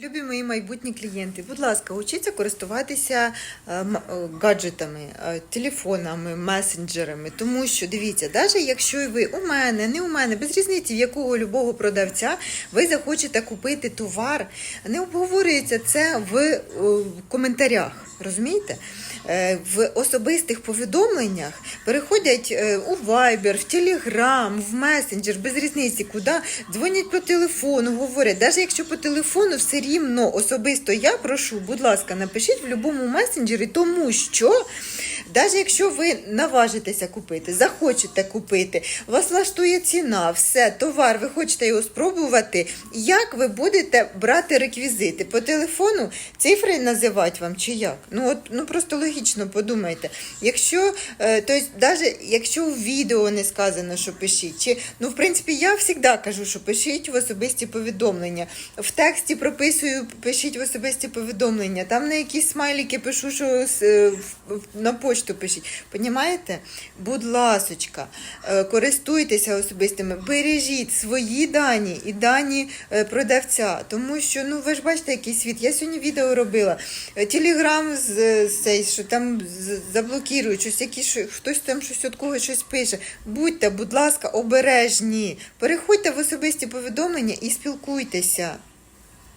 Любі мої майбутні клієнти, будь ласка, учіться користуватися е, е, гаджетами, е, телефонами, месенджерами. Тому що дивіться, навіть якщо ви у мене, не у мене, без різниці, в якого любого продавця, ви захочете купити товар, не обговорюється це в коментарях. Розумієте? Е, В особистих повідомленнях переходять е, у Viber, в Telegram, в месенджер, без різниці, куди дзвонять по телефону, говорять. Навіть якщо по телефону все рівно особисто я прошу, будь ласка, напишіть в будь-якому месенджері, тому що. Навіть якщо ви наважитеся купити, захочете купити, вас влаштує ціна, все, товар, ви хочете його спробувати, як ви будете брати реквізити? По телефону цифри називати вам чи як? Ну от ну просто логічно подумайте. Якщо, е, тобто, навіть якщо у відео не сказано, що пишіть, чи ну в принципі я завжди кажу, що пишіть в особисті повідомлення. В тексті прописую, пишіть в особисті повідомлення. Там на якісь смайлики пишу, що е, на почту пишіть. Понімаєте? Будь ласочка, е, користуйтеся особистими, бережіть свої дані і дані е, продавця. Тому що ну ви ж бачите, який світ. Я сьогодні відео робила. Е, Телеграм з, цей, що там з- заблокують, щось які хтось там щось від когось щось пише. Будьте, будь ласка, обережні. Переходьте в особисті повідомлення і спілкуйтеся.